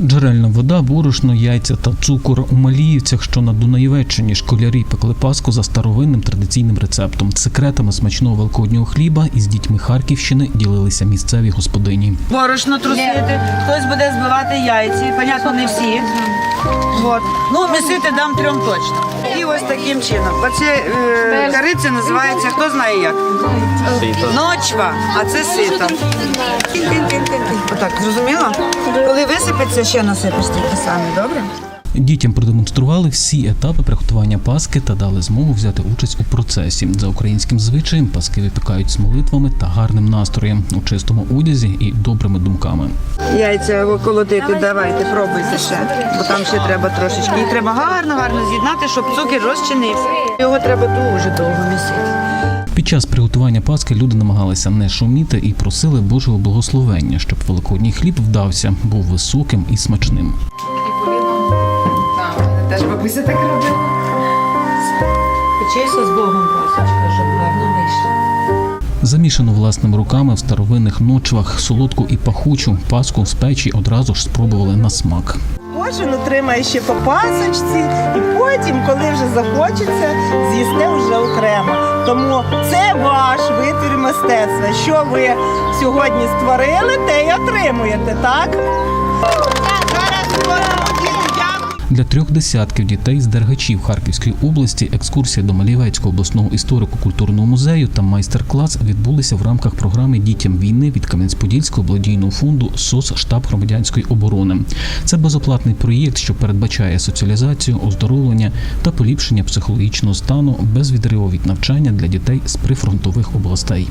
Джерельна вода, борошно, яйця та цукор у Маліївцях, що на Дунаєвеччині, школярі пекли паску за старовинним традиційним рецептом. Секретами смачного великоднього хліба із дітьми Харківщини ділилися місцеві господині. борошно трусити, хтось буде збивати яйці, понятно, не всі. От. Ну, місити дам трьом точно. І ось таким чином. Оце е, кариця називається, хто знає як? Ночва, а це сито. Отак, зрозуміло? Коли висипеться, ще насипеш тільки саме, добре? Дітям продемонстрували всі етапи приготування паски та дали змогу взяти участь у процесі. За українським звичаєм паски випікають з молитвами та гарним настроєм у чистому одязі і добрими думками. Яйця колотити, давайте, пробуйте ще, бо там ще треба трошечки. І треба гарно, гарно з'єднати, щоб цукор розчинився. Його треба дуже довго місити. Під час приготування паски люди намагалися не шуміти і просили Божого благословення, щоб великодній хліб вдався, був високим і смачним. Теж бабуся так робила. Печися з Богом, пасочка, щоб гарно вийшло. Замішану власними руками в старовинних ночвах солодку і пахучу паску з печі одразу ж спробували на смак. Кожен отримає ще по пасочці, і потім, коли вже захочеться, з'їсте вже окремо. Тому це ваш витвір мистецтва. Що ви сьогодні створили, те й отримуєте, так? Для трьох десятків дітей з Дергачів Харківської області екскурсія до Малівецького обласного історико-культурного музею та майстер-клас відбулися в рамках програми Дітям війни від Кам'янець-Подільського благодійного фонду СОС штаб громадянської оборони. Це безоплатний проєкт, що передбачає соціалізацію, оздоровлення та поліпшення психологічного стану без відриву від навчання для дітей з прифронтових областей.